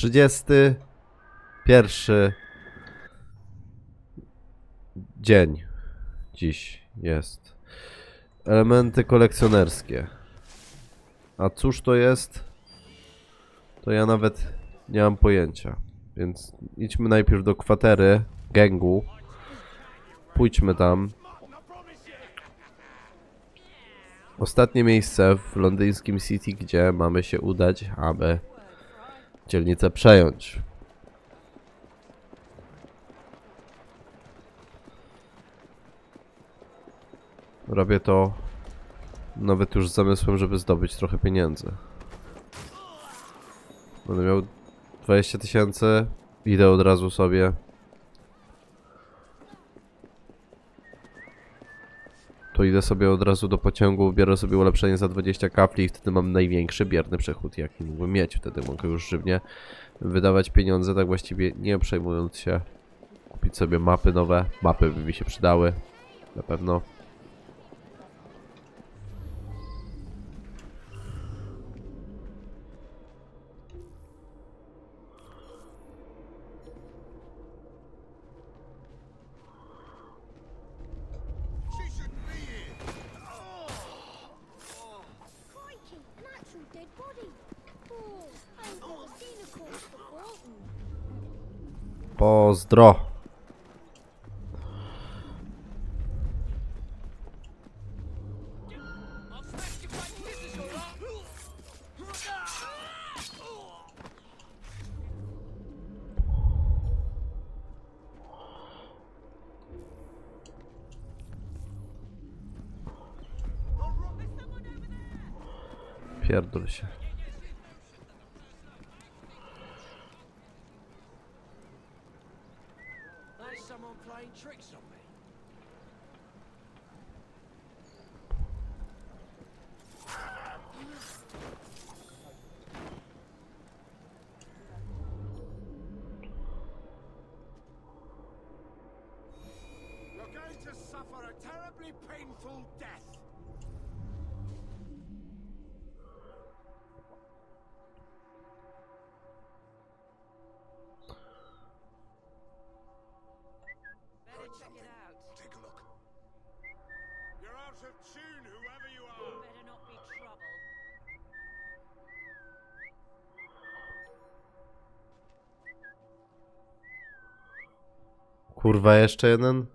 31 dzień dziś jest. Elementy kolekcjonerskie. A cóż to jest? To ja nawet nie mam pojęcia. Więc idźmy najpierw do kwatery gangu. Pójdźmy tam. Ostatnie miejsce w londyńskim City, gdzie mamy się udać, aby dzielnicę przejąć. Robię to nawet już z zamysłem, żeby zdobyć trochę pieniędzy. Będę miał 20 tysięcy, idę od razu sobie. To idę sobie od razu do pociągu, biorę sobie ulepszenie za 20 kapli i wtedy mam największy bierny przechód, jaki mógłbym mieć. Wtedy mogę już żywnie wydawać pieniądze, tak właściwie nie przejmując się. Kupić sobie mapy nowe. Mapy by mi się przydały. Na pewno. Pozdro! Pierdol się. Kurwa, jeszcze jeden?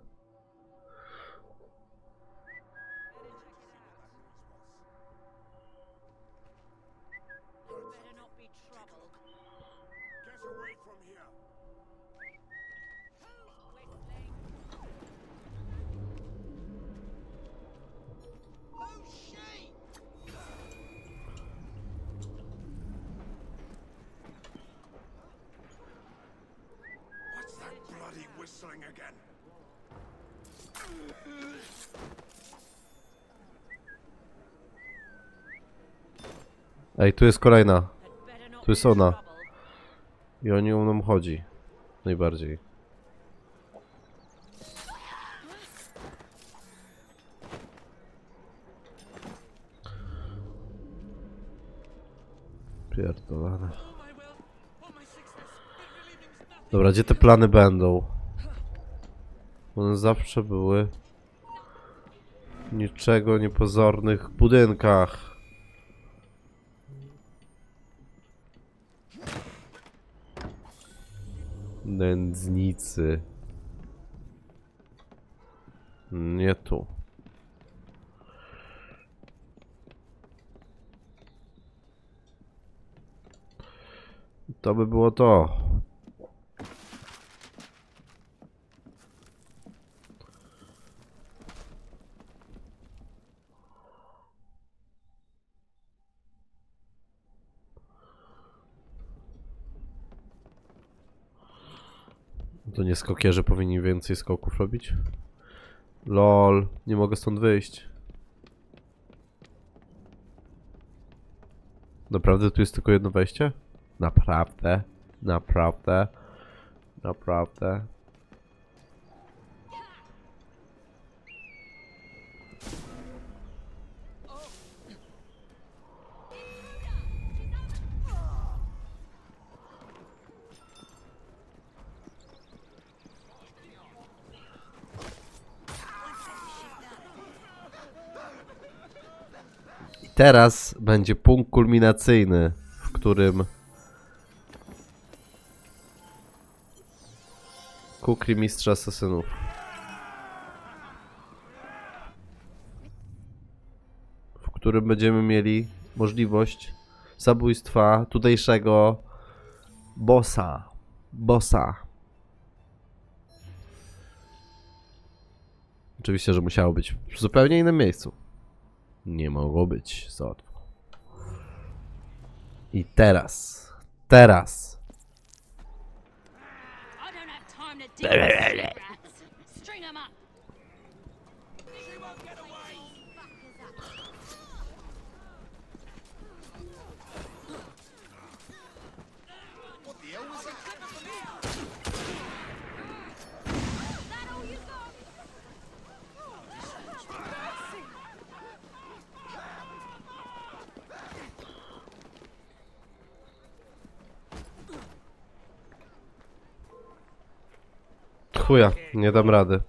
Again? Ej, tu jest kolejna. Tu jest ona. I o nią nam chodzi. Najbardziej. Pierdolone. Dobra, gdzie te plany będą? One zawsze były w niczego niepozornych budynkach. Nędznicy. Nie tu. To by było to. To nie skokierzy powinni więcej skoków robić? LOL, nie mogę stąd wyjść. Naprawdę tu jest tylko jedno wejście? Naprawdę? Naprawdę? Naprawdę? Teraz będzie punkt kulminacyjny, w którym Kukri mistrza asesynów. W którym będziemy mieli możliwość zabójstwa tutejszego bossa. Bossa. Oczywiście, że musiało być w zupełnie innym miejscu. Nie mogło być za łatwo. I teraz, teraz I don't have time to chuja, nie dam rady.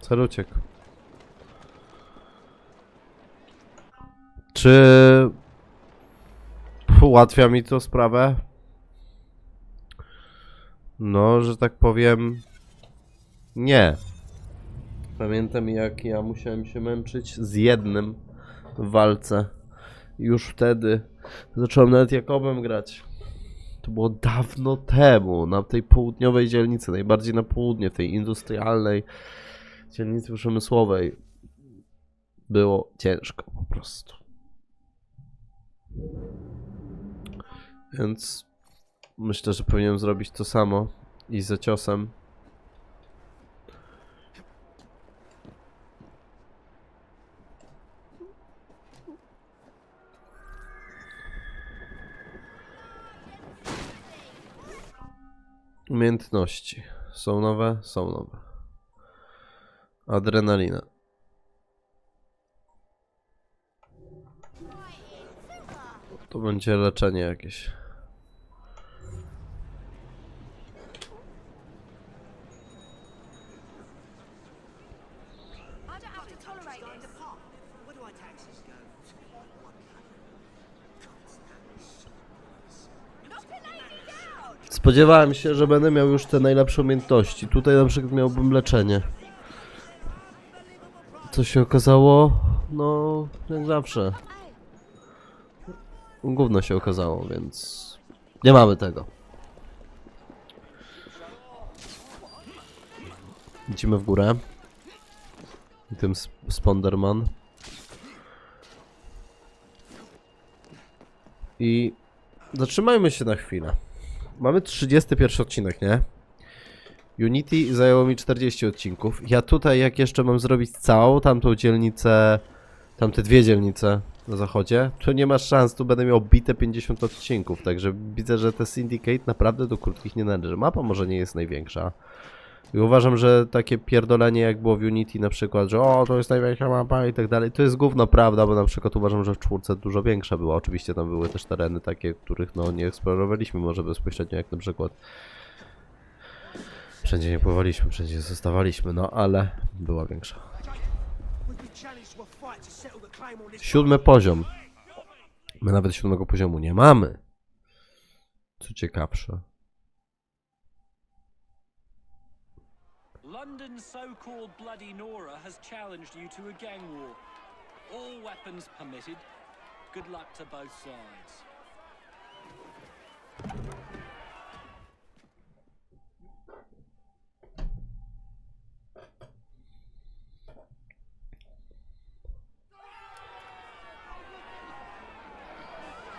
Cel uciekł. Czy ułatwia mi to sprawę? No, że tak powiem, nie. Pamiętam jak ja musiałem się męczyć z jednym w walce. Już wtedy zacząłem nawet Jakobem grać. To było dawno temu, na tej południowej dzielnicy, najbardziej na południe, tej industrialnej dzielnicy przemysłowej. Było ciężko po prostu. Więc myślę, że powinienem zrobić to samo i za ciosem. Umiejętności. Są nowe? Są nowe. Adrenalina. To będzie leczenie jakieś. I don't have to tolerate this. Where do I taxes go? Knock a lady down! Spodziewałem się, że będę miał już te najlepsze umiejętności. Tutaj na przykład miałbym leczenie. Co się okazało? No, jak zawsze. Gówno się okazało, więc nie mamy tego. Idziemy w górę. I Tym sp- Sponderman. I zatrzymajmy się na chwilę. Mamy 31 odcinek, nie? Unity zajęło mi 40 odcinków. Ja tutaj, jak jeszcze mam zrobić całą tamtą dzielnicę, tamte dwie dzielnice na zachodzie, to nie ma szans, tu będę miał bite 50 odcinków. Także widzę, że te Syndicate naprawdę do krótkich nie należy. Mapa może nie jest największa. I uważam, że takie pierdolenie jak było w Unity na przykład, że o, to jest największa mapa i tak dalej, to jest gówno prawda, bo na przykład uważam, że w czwórce dużo większa była. Oczywiście tam były też tereny takie, których no nie eksplorowaliśmy może bezpośrednio, jak na przykład wszędzie nie pływaliśmy, wszędzie zostawaliśmy, no ale była większa. Siódmy poziom. My nawet siódmego poziomu nie mamy. Co ciekawsze. London's so-called Bloody Nora has challenged you to a gang war. All weapons permitted. Good luck to both sides.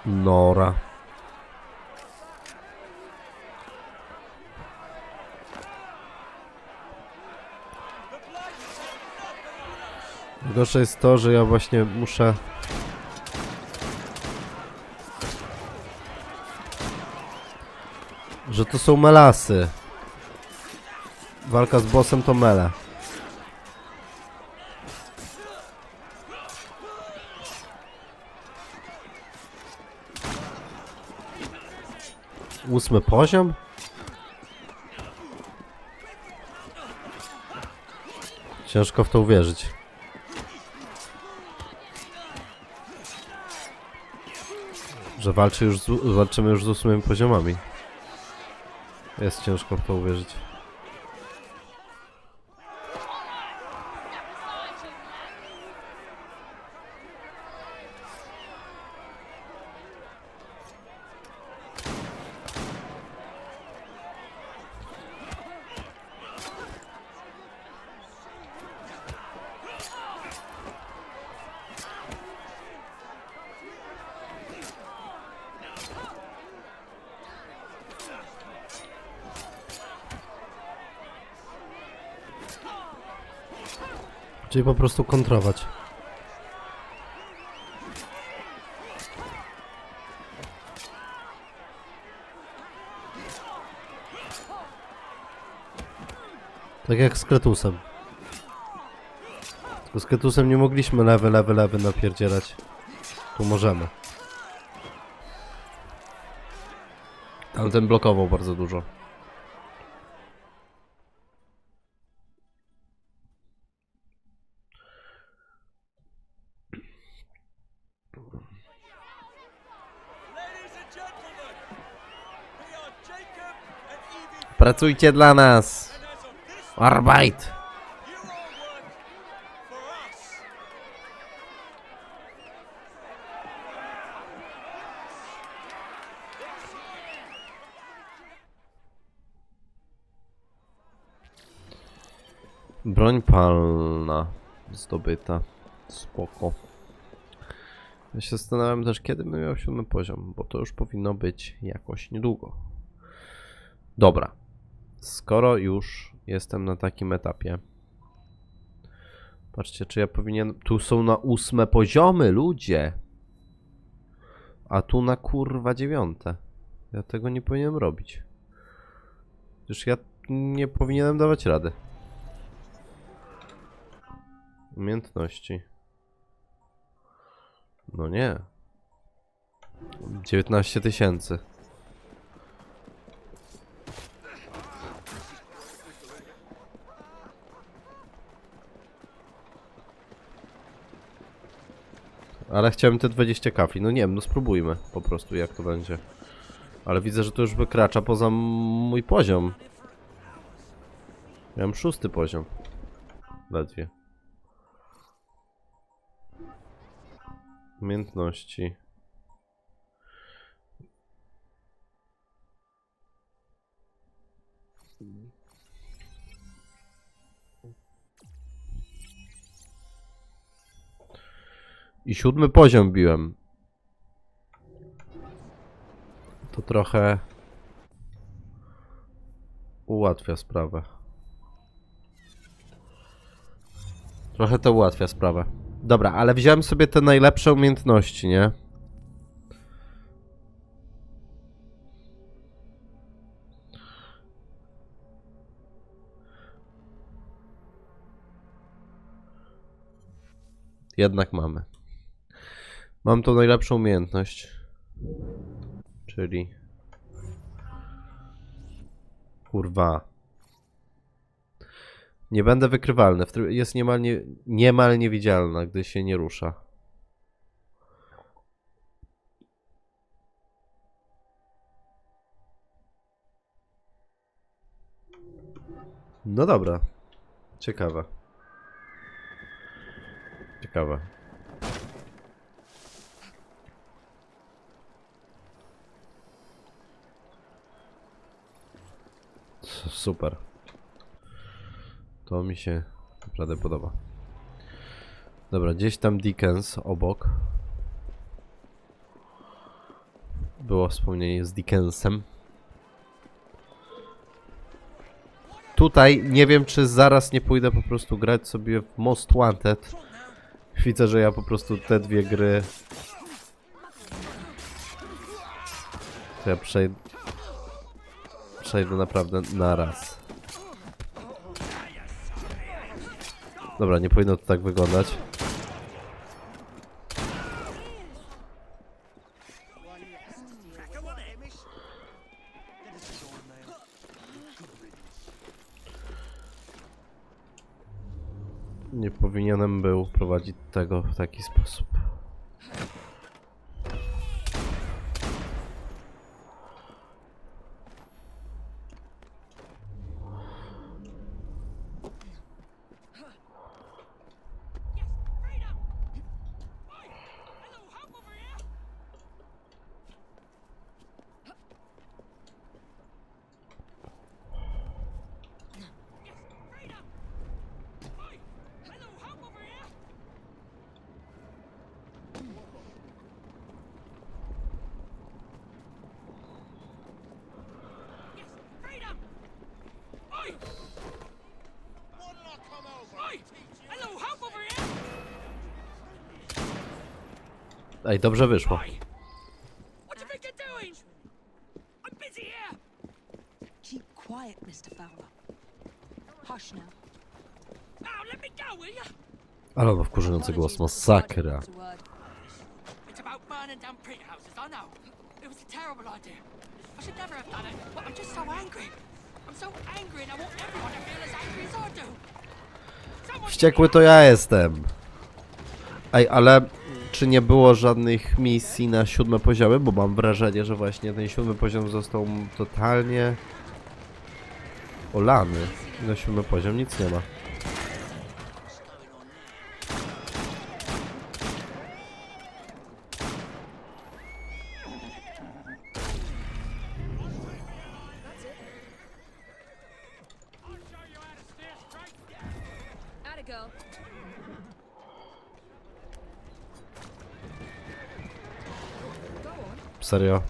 Nora. Najgorsze jest to, że ja właśnie muszę... Że to są melasy. Walka z bossem to mele. Ósmy poziom? Ciężko w to uwierzyć. Że walczy już z, walczymy już z ósmymi poziomami. Jest ciężko w to uwierzyć. Czyli po prostu kontrować. Tak jak z Kretusem. Tylko z Kretusem nie mogliśmy lewy, lewy, lewy napierdzielać. Tu możemy. Tamten blokował bardzo dużo. Pracujcie dla nas! Arbeit! Broń palna zdobyta. Spoko. Ja się zastanawiam też, kiedy bym miał siódmy poziom, bo to już powinno być jakoś niedługo. Dobra. Skoro już jestem na takim etapie. Patrzcie, czy ja powinien... Tu są na ósme poziomy, ludzie! A tu na kurwa dziewiąte. Ja tego nie powinienem robić. Przecież ja nie powinienem dawać rady. Umiejętności. No nie. 19 tysięcy. Ale chciałem te 20 kafli. No nie wiem, no spróbujmy po prostu jak to będzie. Ale widzę, że to już wykracza poza mój poziom. Miałem szósty poziom. Ledwie. Umiejętności. I siódmy poziom biłem. To trochę ułatwia sprawę. Trochę to ułatwia sprawę. Dobra, ale wziąłem sobie te najlepsze umiejętności, nie? Jednak mamy. Mam tą najlepszą umiejętność. Czyli... Kurwa. Nie będę wykrywalny. Jest niemal, nie, niemal niewidzialna, gdy się nie rusza. No dobra. Ciekawe. Ciekawe. Super. To mi się naprawdę podoba. Dobra, gdzieś tam Dickens obok. Było wspomnienie z Dickensem. Tutaj nie wiem, czy zaraz nie pójdę po prostu grać sobie w Most Wanted. Widzę, że ja po prostu te dwie gry. To ja przejdę. Przejdę naprawdę na raz. Dobra, nie powinno to tak wyglądać. Nie powinienem był prowadzić tego w taki sposób. Ej, dobrze wyszło. What do you think you're doing? I'm busy here. Keep quiet, Mr. Fowler. Hush now. Now let me go, will you? Ale ma wkurzający głos, masakra. It's about burning down print houses, I know. It was a terrible idea. I should never have done it, but I'm just so angry. I'm so angry and I want everyone to feel as angry as I do. Someone Wściekły to ja jestem. Ej, ale czy nie było żadnych misji na siódme poziomy? Bo mam wrażenie, że właśnie ten siódmy poziom został totalnie olany. Na siódmy poziom nic nie ma. Serio.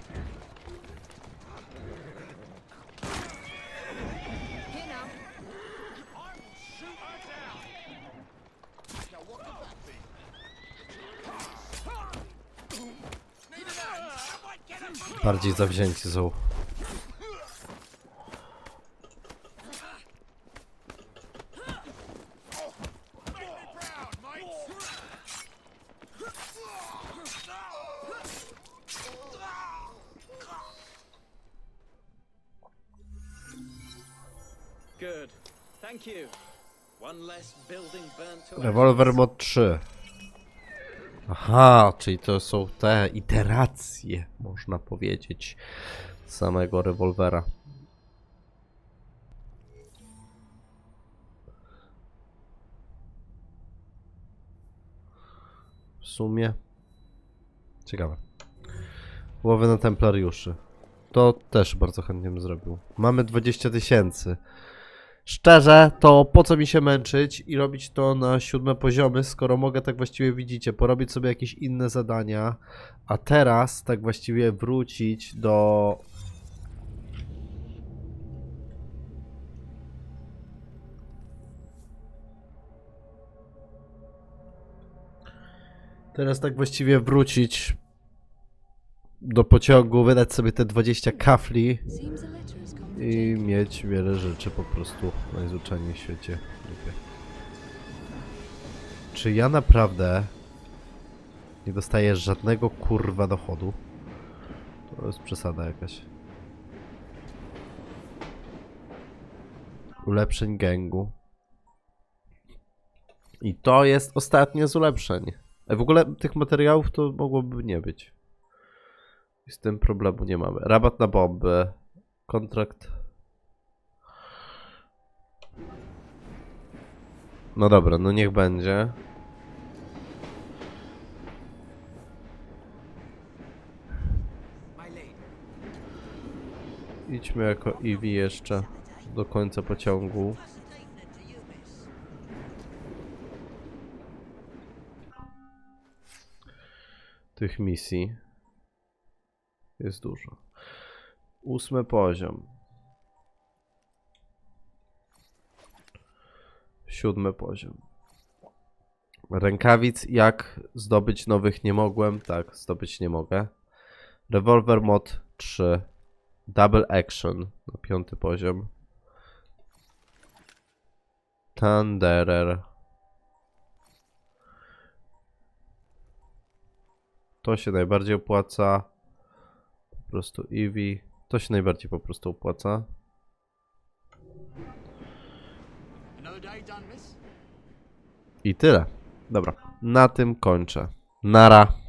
Bardziej zawzięci są. Revolver mod 3. Aha, czyli to są te iteracje, można powiedzieć, samego rewolwera. W sumie. Ciekawe. Łowy na templariuszy. To też bardzo chętnie bym zrobił. Mamy 20 tysięcy. Szczerze, to po co mi się męczyć i robić to na siódme poziomy, skoro mogę tak właściwie widzicie, porobić sobie jakieś inne zadania, a teraz tak właściwie wrócić do Teraz tak właściwie wrócić do pociągu, wydać sobie te 20 kafli I mieć wiele rzeczy po prostu najzwyczajniej w świecie. Lubię. Czy ja naprawdę nie dostaję żadnego kurwa dochodu? To jest przesada jakaś. Ulepszeń gangu. I to jest ostatnie z ulepszeń. E, W ogóle tych materiałów to mogłoby nie być. I z tym problemu nie mamy. Rabat na bomby. Kontrakt. No dobra, no niech będzie. Idźmy jako Eevee jeszcze do końca pociągu. Tych misji jest dużo. Ósmy poziom. Siódmy poziom. Rękawic jak zdobyć nowych nie mogłem, tak, zdobyć nie mogę. Revolver mod 3. Double Action na piąty poziom. Thunderer. To się najbardziej opłaca. Po prostu Eevee. To się najbardziej po prostu opłaca. Miss? I tyle. Dobra, na tym kończę. Nara.